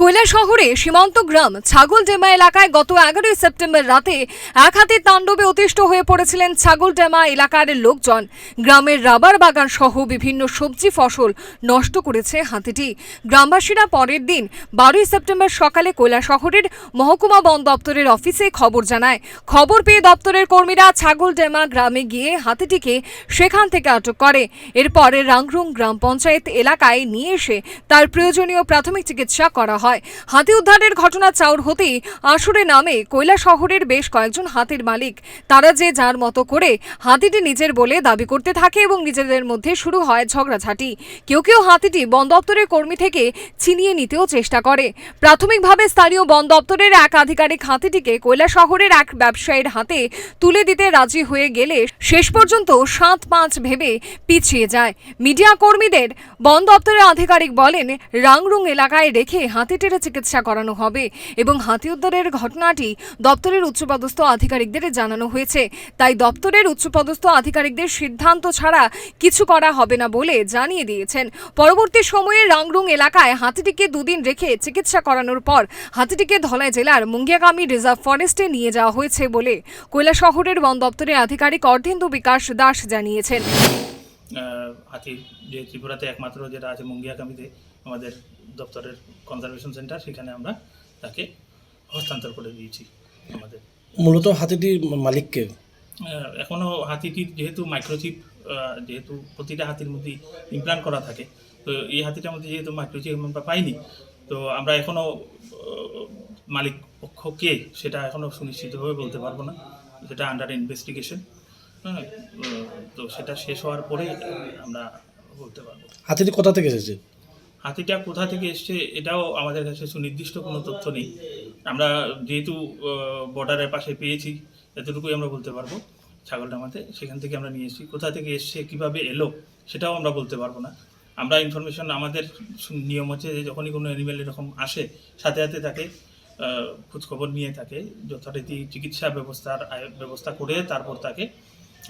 কৈলা শহরে সীমান্ত গ্রাম ছাগলডেমা এলাকায় গত এগারোই সেপ্টেম্বর রাতে এক হাতে তাণ্ডবে অতিষ্ঠ হয়ে পড়েছিলেন ছাগলডেমা এলাকার লোকজন। গ্রামের রাবার বাগান সহ বিভিন্ন সবজি ফসল নষ্ট করেছে হাতিটি। গ্রামবাসীরা পরের দিন বারোই সেপ্টেম্বর সকালে কৈলা শহরের মহকুমা বন দপ্তরের অফিসে খবর জানায়। খবর পেয়ে দপ্তরের কর্মীরা ছাগলডেমা গ্রামে গিয়ে হাতিটিকে সেখান থেকে আটক করে। এরপরে রাংরুং গ্রাম পঞ্চায়েত এলাকায় নিয়ে এসে তার প্রয়োজনীয় প্রাথমিক চিকিৎসা করা হয়। হাতি উদ্ধারের ঘটনা চাউর হতেই আসরে নামে কয়লা শহরের বেশ কয়েকজন হাতির মালিক। তারা যে যার মতো করে হাতিটি নিজের বলে দাবি করতে থাকে এবং নিজেদের মধ্যে শুরু হয় ঝগড়াঝাটি। কেউ কেউ হাতিটি বন দপ্তরের কর্মী থেকে ছিনিয়ে নিতেও চেষ্টা করে। প্রাথমিকভাবে স্থানীয় বন দপ্তরের এক আধিকারিক হাতিটিকে কয়লা শহরের এক ব্যবসায়ীর হাতে তুলে দিতে রাজি হয়ে গেলে শেষ পর্যন্ত সাত পাঁচ ভেবে পিছিয়ে যায়। মিডিয়া কর্মীদের বন দপ্তরের আধিকারিক বলেন, রাংরুং এলাকায় রেখে হাতিটির চিকিৎসা করানো হবে এবং হাতি উদ্ধারের ঘটনাটি দপ্তরের উচ্চপদস্থ আধিকারিকদের জানানো হয়েছে। তাই দপ্তরের উচ্চপদস্থ আধিকারিকদের সিদ্ধান্ত ছাড়া কিছু করা হবে না বলে জানিয়ে দিয়েছেন। পরবর্তী সময়ে রাংরুং এলাকায় হাতিটিকে দুদিন রেখে চিকিৎসা করানোর পর হাতিটিকে ধলাই জেলার মুঙ্গিয়াগামী রিজার্ভ ফরেস্টে নিয়ে যাওয়া হয়েছে বলে কৈলা শহরের বন দপ্তরের আধিকারিক অর্ধেন্দু বিকাশ দাস জানিয়েছেন। হাতির যে ত্রিপুরাতে একমাত্র যেটা আছে মুঙ্গিয়াকামিতে আমাদের দপ্তরের কনজারভেশন সেন্টার সেখানে আমরা তাকে হস্তান্তর করে দিয়েছি আমাদের। মূলত হাতিটির মালিককে এখনও হাতিটির যেহেতু মাইক্রোচিপ যেহেতু প্রতিটা হাতির মধ্যে ইমপ্লান্ট করা থাকে তো এই হাতিটার মধ্যে যেহেতু মাইক্রোচিপ আমরা পাইনি তো আমরা এখনও মালিক পক্ষ কে সেটা এখনও সুনিশ্চিতভাবে বলতে পারব না সেটা আন্ডার ইনভেস্টিগেশন হ্যাঁ তো সেটা শেষ হওয়ার পরে আমরা বলতে পারব। হাতিটি কোথা থেকে এসেছে? হাতিটা কোথা থেকে এসছে এটাও আমাদের কাছে সুনির্দিষ্ট কোনো তথ্য নেই। আমরা যেহেতু বর্ডারের পাশে পেয়েছি এতটুকুই আমরা বলতে পারব। ছাগলডামাতে সেখান থেকে আমরা নিয়ে এসেছি। কোথা থেকে এসছে কীভাবে এলো সেটাও আমরা বলতে পারব না। আমরা ইনফরমেশন আমাদের নিয়ম হচ্ছে যে যখনই কোনো অ্যানিমেল এরকম আসে সাথে সাথে তাকে খোঁজখবর নিয়ে থাকে যথারীতি চিকিৎসা ব্যবস্থার ব্যবস্থা করে তারপর তাকে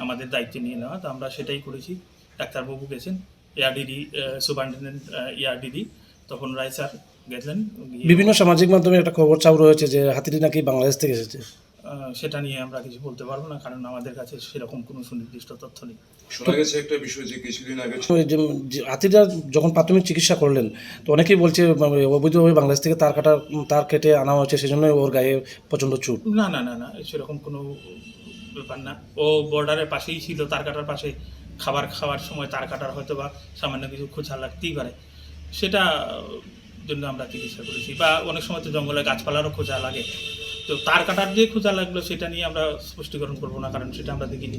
আমাদের দায়িত্ব নিয়ে নেওয়া তো আমরা সেটাই করেছি। ডাক্তারবাবু গেছেন এআরডিডি সুপারিনটেন্ডেন্ট এআরডিডি তখন রায় স্যার গেছেন বিভিন্ন সামাজিক মাধ্যমে একটা খবর চাপ রয়েছে যে হাতিটি নাকি বাংলাদেশ থেকে এসেছে। সেটা নিয়ে আমরা কিছু বলতে পারব না কারণ আমাদের কাছে সেরকম কোনো সুনির্দিষ্ট তথ্য নেই। শোনা গেছে একটা বিষয় যে কিছুদিন আগে হাতিটা যখন প্রাথমিক চিকিৎসা করলেন তো অনেকেই বলছে অবৈধভাবে বাংলাদেশ থেকে তার কাটা তার কেটে আনা হয়েছে সেজন্য ওর গায়ে প্রচণ্ড চুট। না না না না সেরকম কোনো ব্যাপার না। ও বর্ডারের পাশেই ছিল, তার কাটার পাশে খাবার খাওয়ার সময় তার কাটার হয়তো বা সামান্য কিছু খোঁচা লাগতেই পারে। সেটা জন্য আমরা চিকিৎসা করেছি। বা অনেক সময় তো জঙ্গলে গাছপালারও খোঁজা লাগে। তো তার কাটার যে খোঁজা লাগল, সেটা নিয়ে আমরা স্পষ্টীকরণ করব না, কারণ সেটা আমরা দেখিনি।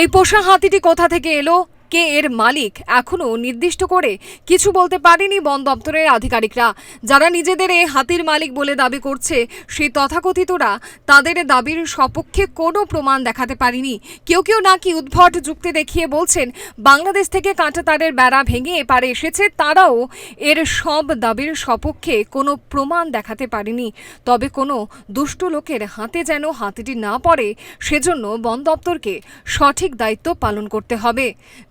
এই পোষা হাতিটি কোথা থেকে এলো? কে এর মালিক এখনও নির্দিষ্ট করে কিছু বলতে পারেনি বন দপ্তরের আধিকারিকরা। যারা নিজেদের এই হাতির মালিক বলে দাবি করছে সেই তথাকথিতরা তাদের দাবির সপক্ষে কোনো প্রমাণ দেখাতে পারেনি। কেউ কেউ নাকি উদ্ভট যুক্তি দেখিয়ে বলছেন, বাংলাদেশ থেকে কাঁটাতারের বেড়া ভেঙে এপারে এসেছে, তারাও এর সব দাবির সপক্ষে কোনো প্রমাণ দেখাতে পারেনি। তবে কোনো দুষ্ট লোকের হাতে যেন হাতিটি না পড়ে, সেজন্য বন দপ্তরকে সঠিক দায়িত্ব পালন করতে হবে।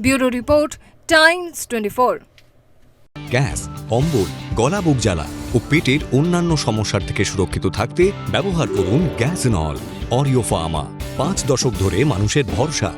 Bureau report, Times twenty four. Gas, অম্বল, গলা বুক জ্বালা ও পেটের অন্যান্য সমস্যার থেকে সুরক্ষিত থাকতে ব্যবহার করুন গ্যাস নল অরিও ফার্মা পাঁচ দশক ধরে মানুষের ভরসা।